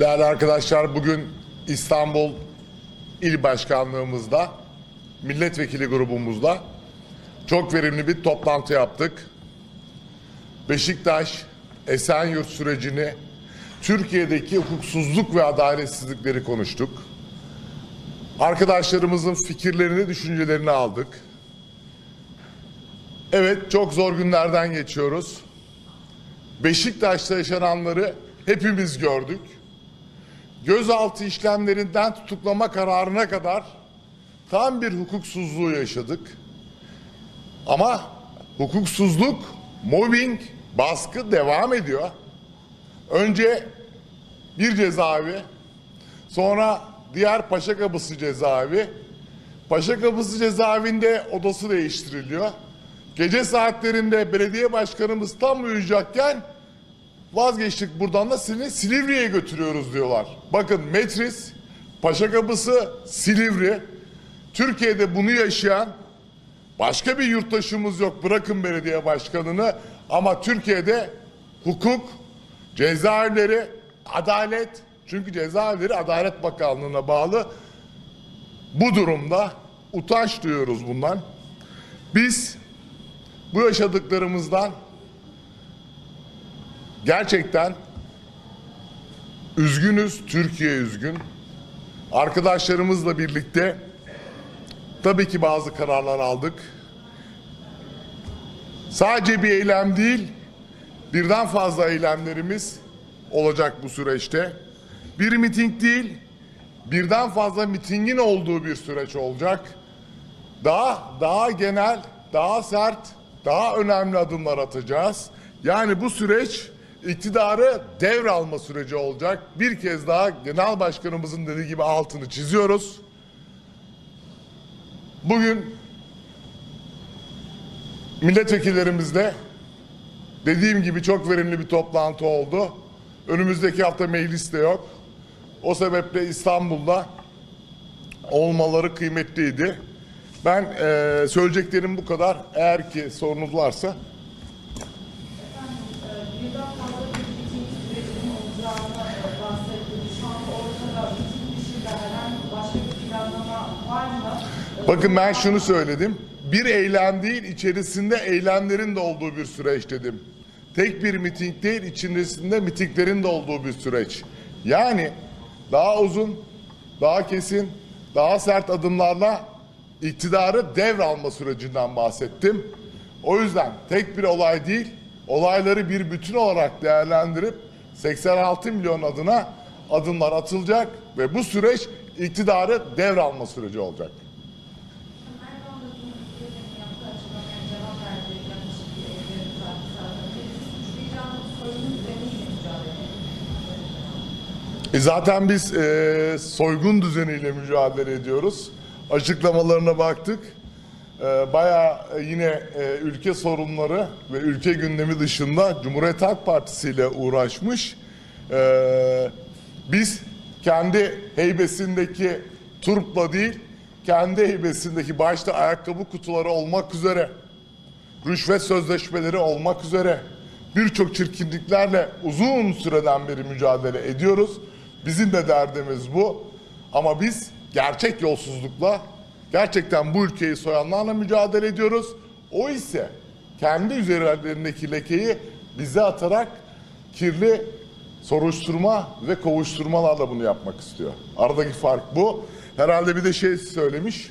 Değerli arkadaşlar bugün İstanbul İl Başkanlığımızda milletvekili grubumuzla çok verimli bir toplantı yaptık. Beşiktaş Esenyurt sürecini Türkiye'deki hukuksuzluk ve adaletsizlikleri konuştuk. Arkadaşlarımızın fikirlerini, düşüncelerini aldık. Evet, çok zor günlerden geçiyoruz. Beşiktaş'ta yaşananları hepimiz gördük. Gözaltı işlemlerinden tutuklama kararına kadar tam bir hukuksuzluğu yaşadık. Ama hukuksuzluk, mobbing, baskı devam ediyor. Önce bir cezaevi, sonra diğer Paşa Kapısı cezaevi. Paşa Kapısı cezaevinde odası değiştiriliyor. Gece saatlerinde belediye başkanımız tam uyuyacakken vazgeçtik buradan da seni Silivri'ye götürüyoruz diyorlar. Bakın Metris, Paşa Kapısı, Silivri. Türkiye'de bunu yaşayan başka bir yurttaşımız yok. Bırakın belediye başkanını ama Türkiye'de hukuk, cezaevleri, adalet çünkü cezaevleri Adalet Bakanlığı'na bağlı. Bu durumda utanç duyuyoruz bundan. Biz bu yaşadıklarımızdan gerçekten üzgünüz. Türkiye üzgün. Arkadaşlarımızla birlikte tabii ki bazı kararlar aldık. Sadece bir eylem değil, birden fazla eylemlerimiz olacak bu süreçte. Bir miting değil, birden fazla mitingin olduğu bir süreç olacak. Daha daha genel, daha sert, daha önemli adımlar atacağız. Yani bu süreç iktidarı devralma süreci olacak. Bir kez daha genel başkanımızın dediği gibi altını çiziyoruz. Bugün milletvekillerimizle dediğim gibi çok verimli bir toplantı oldu. Önümüzdeki hafta meclis de yok. O sebeple İstanbul'da olmaları kıymetliydi. Ben eee söyleyeceklerim bu kadar. Eğer ki sorunuz varsa Bakın ben şunu söyledim. Bir eylem değil, içerisinde eylemlerin de olduğu bir süreç dedim. Tek bir miting değil, içerisinde mitinglerin de olduğu bir süreç. Yani daha uzun, daha kesin, daha sert adımlarla iktidarı devralma sürecinden bahsettim. O yüzden tek bir olay değil, olayları bir bütün olarak değerlendirip 86 milyon adına adımlar atılacak ve bu süreç iktidarı devralma süreci olacak. E zaten biz e, soygun düzeniyle mücadele ediyoruz. Açıklamalarına baktık. E, bayağı e, yine e, ülke sorunları ve ülke gündemi dışında Cumhuriyet Halk Partisi ile uğraşmış. E, biz kendi heybesindeki turpla değil, kendi heybesindeki başta ayakkabı kutuları olmak üzere rüşvet sözleşmeleri olmak üzere birçok çirkinliklerle uzun süreden beri mücadele ediyoruz. Bizim de derdimiz bu. Ama biz gerçek yolsuzlukla, gerçekten bu ülkeyi soyanlarla mücadele ediyoruz. O ise kendi üzerlerindeki lekeyi bize atarak kirli soruşturma ve kovuşturmalarla bunu yapmak istiyor. Aradaki fark bu. Herhalde bir de şey söylemiş.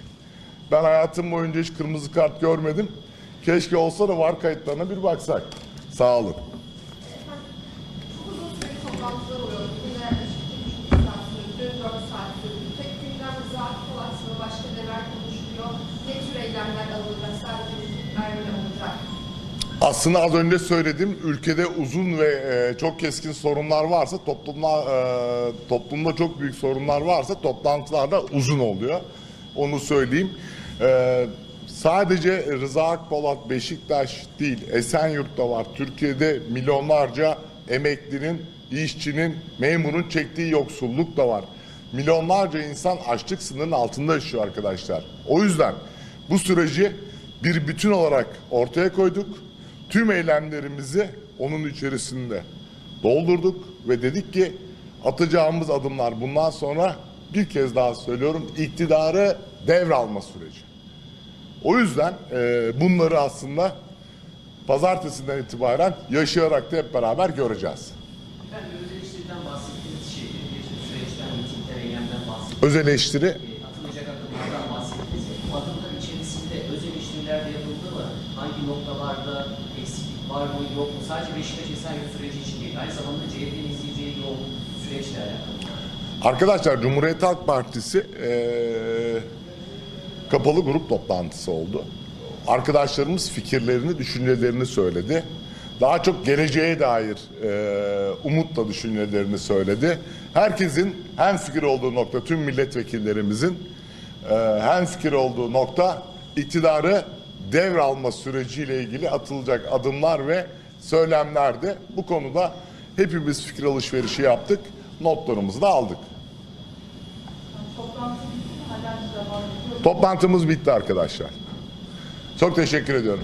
Ben hayatım boyunca hiç kırmızı kart görmedim. Keşke olsa da var kayıtlarına bir baksak. Sağ olun. Aslında az önce söyledim. Ülkede uzun ve e, çok keskin sorunlar varsa toplumda e, toplumda çok büyük sorunlar varsa toplantılar da uzun oluyor. Onu söyleyeyim. E, sadece Rıza Akpolat Beşiktaş değil Esenyurt'ta var. Türkiye'de milyonlarca emeklinin, işçinin, memurun çektiği yoksulluk da var. Milyonlarca insan açlık sınırının altında yaşıyor arkadaşlar. O yüzden bu süreci bir bütün olarak ortaya koyduk. Tüm eylemlerimizi onun içerisinde doldurduk ve dedik ki Atacağımız adımlar bundan sonra bir kez daha söylüyorum iktidarı devralma süreci. O yüzden e, bunları aslında pazartesinden itibaren yaşayarak da hep beraber göreceğiz. Efendim öz eleştiriden bahsettiğiniz şey, bir süreçten, mitingler, eylemden bahsettiniz. Öz eleştiri E, atılacak adımlardan bahsettiniz. Bu adımlar içerisinde öz eleştiriler de yapıldı mı? Hangi noktalarda eksiklik var mı, yok mu? Sadece Beşiktaş Esenyurt süreci için değil, aynı zamanda CHP'nin izleyeceği yol süreçle alakalı. Arkadaşlar Cumhuriyet Halk Partisi eee, kapalı grup toplantısı oldu. Arkadaşlarımız fikirlerini, düşüncelerini söyledi. Daha çok geleceğe dair eee, umutla düşüncelerini söyledi. Herkesin hem fikir olduğu nokta, tüm milletvekillerimizin eee hem fikir olduğu nokta iktidarı devralma süreciyle ilgili atılacak adımlar ve söylemlerdi. Bu konuda hepimiz fikir alışverişi yaptık, notlarımızı da aldık. Toplantımız bitti arkadaşlar. Çok teşekkür ediyorum.